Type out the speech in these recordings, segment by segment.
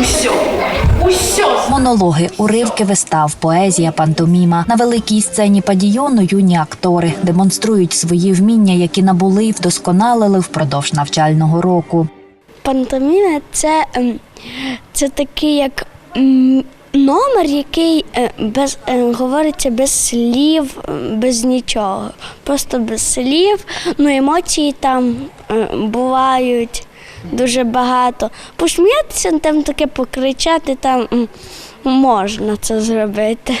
Усьо, усьо Монологи, уривки вистав, поезія, пантоміма. На великій сцені падійону юні актори демонструють свої вміння, які набули і вдосконалили впродовж навчального року. Пантоміна це, ем, це такий як номер, який е, без, е, говориться без слів, без нічого. Просто без слів. Ну, емоції там е, бувають дуже багато. Посміятися, там таке покричати, там можна це зробити.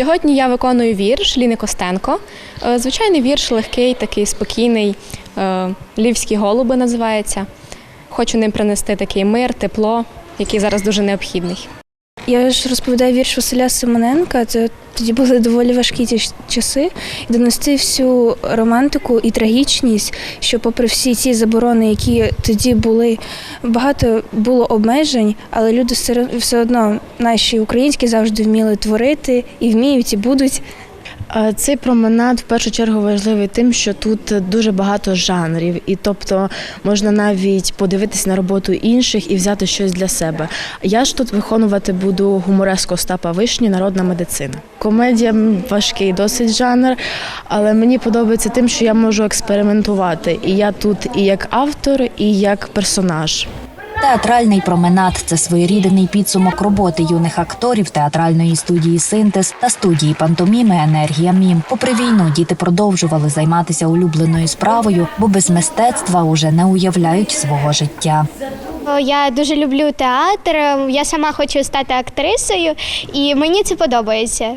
Сьогодні я виконую вірш Ліни Костенко. Е, Звичайний вірш легкий, такий спокійний, лівські львівські голуби називається. Хочу ним принести такий мир, тепло, який зараз дуже необхідний. Я ж розповідаю вірш Василя Симоненка. Це тоді були доволі важкі ті часи. І донести всю романтику і трагічність, що, попри всі ці заборони, які тоді були, багато було обмежень, але люди все одно наші українські завжди вміли творити і вміють, і будуть. Е, Цей променад в першу чергу важливий тим, що тут дуже багато жанрів, і тобто можна навіть подивитись на роботу інших і взяти щось для себе. Я ж тут виконувати буду гумореску Остапа Вишні Народна медицина. Комедія важкий досить жанр, але мені подобається тим, що я можу експериментувати. І я тут і як автор, і як персонаж. Театральний променад це своєрідний підсумок роботи юних акторів театральної студії Синтез та студії пантоміми Енергія Мім. Попри війну діти продовжували займатися улюбленою справою, бо без мистецтва уже не уявляють свого життя. Я дуже люблю театр. Я сама хочу стати актрисою, і мені це подобається.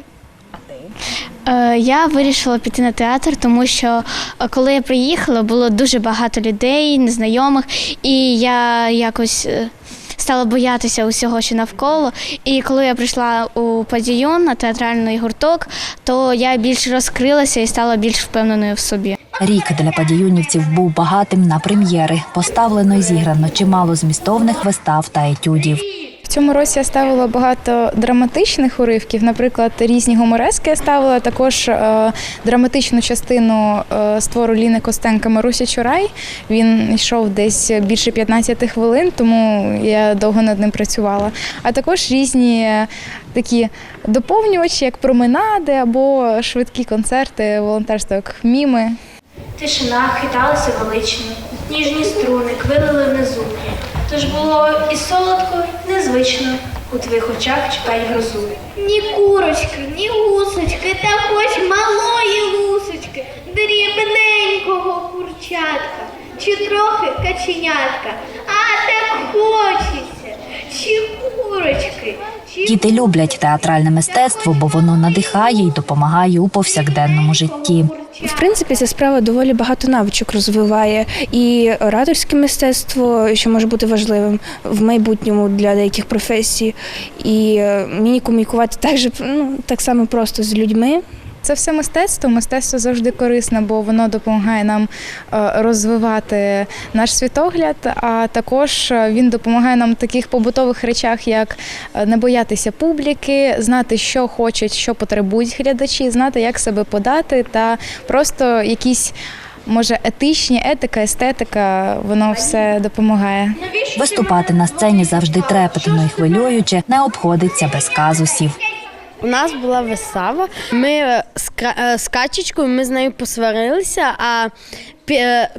Е, Я вирішила піти на театр, тому що е, коли я приїхала, було дуже багато людей, незнайомих, і я якось е, стала боятися усього, що навколо. І коли я прийшла у падіон на театральний гурток, то я більш розкрилася і стала більш впевненою в собі. Рік для падіюнівців був багатим на прем'єри. Поставлено і зіграно чимало змістовних вистав та етюдів. Цьому році я ставила багато драматичних уривків. Наприклад, різні гуморески я ставила. Також е, драматичну частину е, з Ліни Костенка Маруся Чурай. Він йшов десь більше 15 хвилин, тому я довго над ним працювала. А також різні е, такі доповнювачі, як променади або швидкі концерти, волонтерство, як міми. Тишина хиталася велично, ніжні струни квилили внизу. Тож було і солодко, і незвично у твоїх очах чекать грозу. Ні курочки, ні гусочки, та хоч малої лусочки, дрібненького курчатка, чи трохи каченятка, а так хочеться, чи курочки, Діти люблять театральне мистецтво, бо воно надихає і допомагає у повсякденному житті. В принципі, ця справа доволі багато навичок розвиває і ораторське мистецтво, що може бути важливим в майбутньому для деяких професій, і мені комунікувати так, же, ну, так само просто з людьми. Це все мистецтво. Мистецтво завжди корисне, бо воно допомагає нам е, розвивати наш світогляд. А також е, він допомагає нам в таких побутових речах, як е, не боятися публіки, знати, що хочуть, що потребують глядачі, знати, як себе подати, та просто якісь. Може, етичні, етика, естетика, воно все допомагає. Виступати на сцені завжди трепетно і хвилююче, не обходиться без казусів. У нас була вистава. Ми е, е, з качечкою, ми з нею посварилися. А е,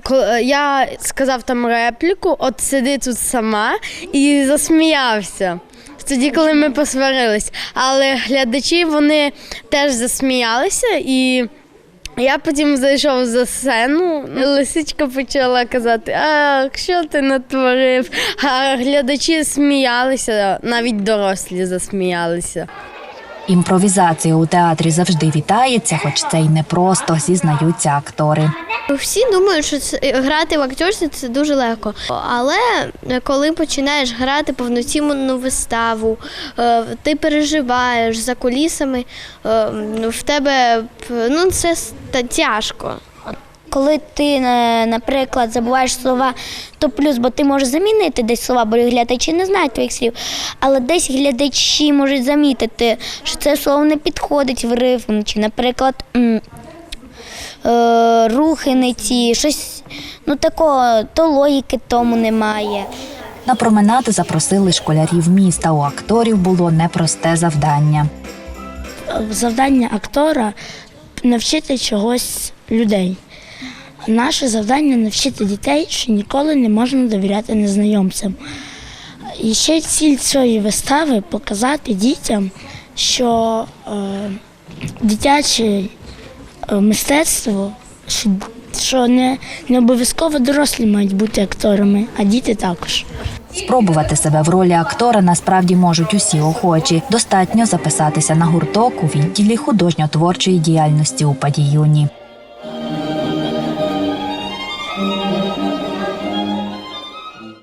я сказав там репліку, от сиди тут сама і засміявся. Тоді, коли ми посварились. Але глядачі вони теж засміялися і. Я потім зайшов за сцену, лисичка почала казати, а що ти натворив? А глядачі сміялися, навіть дорослі засміялися. Імпровізація у театрі завжди вітається, хоч це й непросто, зізнаються актори. Всі думають, що грати в акторці це дуже легко. Але коли починаєш грати повноцінну виставу, е, ти переживаєш за кулісами, е, в тебе ну, це тяжко. Коли ти, е, наприклад, забуваєш слова, то плюс, бо ти можеш замінити десь слова, бо глядачі не знають твоїх слів. Але десь глядачі можуть замітити, що це слово не підходить в рифм, чи, наприклад, е, рухи не ті, щось ну такого, то логіки тому немає. На променад запросили школярів міста. У акторів було непросте завдання. Завдання актора навчити чогось людей. Наше завдання навчити дітей, що ніколи не можна довіряти незнайомцям. І ще ціль цієї вистави показати дітям, що е, дитяче е, мистецтво, що, що не, не обов'язково дорослі мають бути акторами, а діти також. Спробувати себе в ролі актора насправді можуть усі охочі. Достатньо записатися на гурток у відділі художньо-творчої діяльності у Падіюні.